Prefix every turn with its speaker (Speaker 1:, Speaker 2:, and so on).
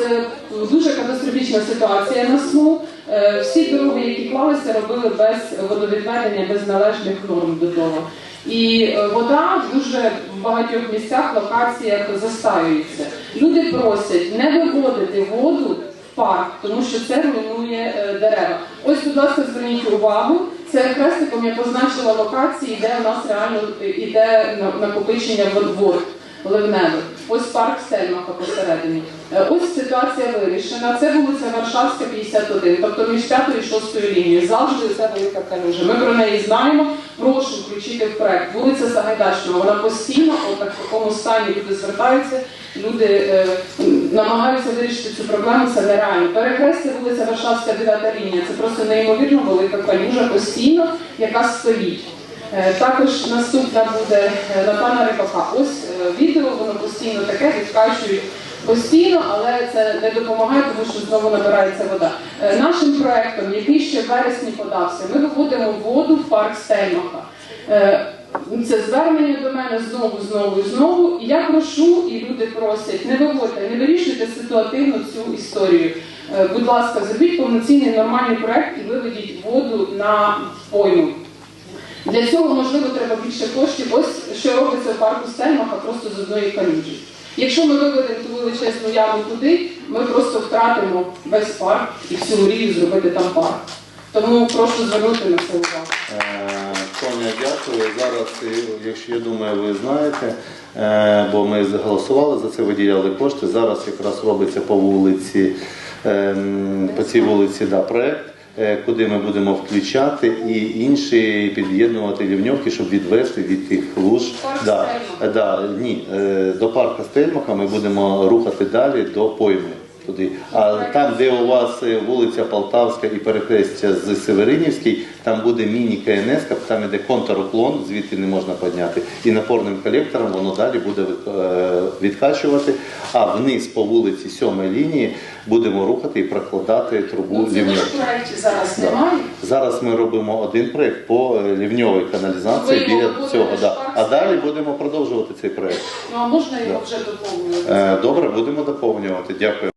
Speaker 1: е, дуже катастрофічна ситуація на СМУ. Е, Всі дороги, які клалися, робили без водовідведення, без належних норм додому. І е, вода дуже в багатьох місцях, локаціях застаюється. Люди просять не виводити воду в парк, тому що це руйнує дерева. Ось, будь ласка, зверніть увагу. Це хрестиком я позначила локації, де у нас реально е, на- накопичення вод ливневих. Ось парк Стельмаха посередині. Е, Ось ситуація вирішена. Це вулиця Варшавська, 51, тобто між 5 і 6 лінією. Завжди це велика калюжа. Ми про неї знаємо. Прошу включити в проект. Вулиця Сагайдачного. Вона постійно от в такому стані люди звертаються. Люди е, намагаються вирішити цю проблему. Це нереально. Перехрестя вулиця Варшавська, 9 лінія. Це просто неймовірно велика калюжа постійно, яка стоїть. Е, Також наступна буде е, Натана Рибака. Ось е, відео, воно постійно таке, відкачують постійно, але це не допомагає, тому що знову набирається вода. Нашим проектом, який ще в вересні подався, ми виводимо воду в парк Стельмаха. Е, Це звернення до мене знову, знову і знову. І я прошу, і люди просять, не виводьте, не вирішуйте ситуативно цю історію. Будь ласка, зробіть повноцінний нормальний проект і виведіть воду на пойму. Для цього, можливо, треба більше коштів. Ось що робиться в парку Стельмаха просто з одної калюжі. Якщо ми виведемо ту величезну яму туди, ми просто втратимо весь парк і всю мрію зробити там парк. Тому прошу звернути на це увагу.
Speaker 2: Е, Тоня, дякую. Зараз, е, якщо я думаю, ви знаєте, е, бо ми голосували за це, виділяли кошти. Зараз якраз робиться по вулиці, ем, по цій вулиці да, проект, е, куди ми будемо включати і інші під'єднувати лівньовки, щоб відвести від тих луж. Да, да, ні, е, до парка Стельмаха ми будемо рухати далі до пойми. Туди. А там, де у вас е, вулиця Полтавська і перехрестя з Северинівський, там буде міні-КНС, там іде контруклон, звідти не можна підняти. І напорним колектором воно далі буде е, відкачувати. А вниз по вулиці 7 лінії будемо рухати і прокладати трубу
Speaker 1: Ну, в зараз немає.
Speaker 2: Зараз ми робимо один проєкт по е, лівньовій каналізації біля цього. Да. А далі будемо продовжувати цей проєкт.
Speaker 1: Ну а можна його вже доповнювати?
Speaker 2: Добре, будемо доповнювати. Дякую.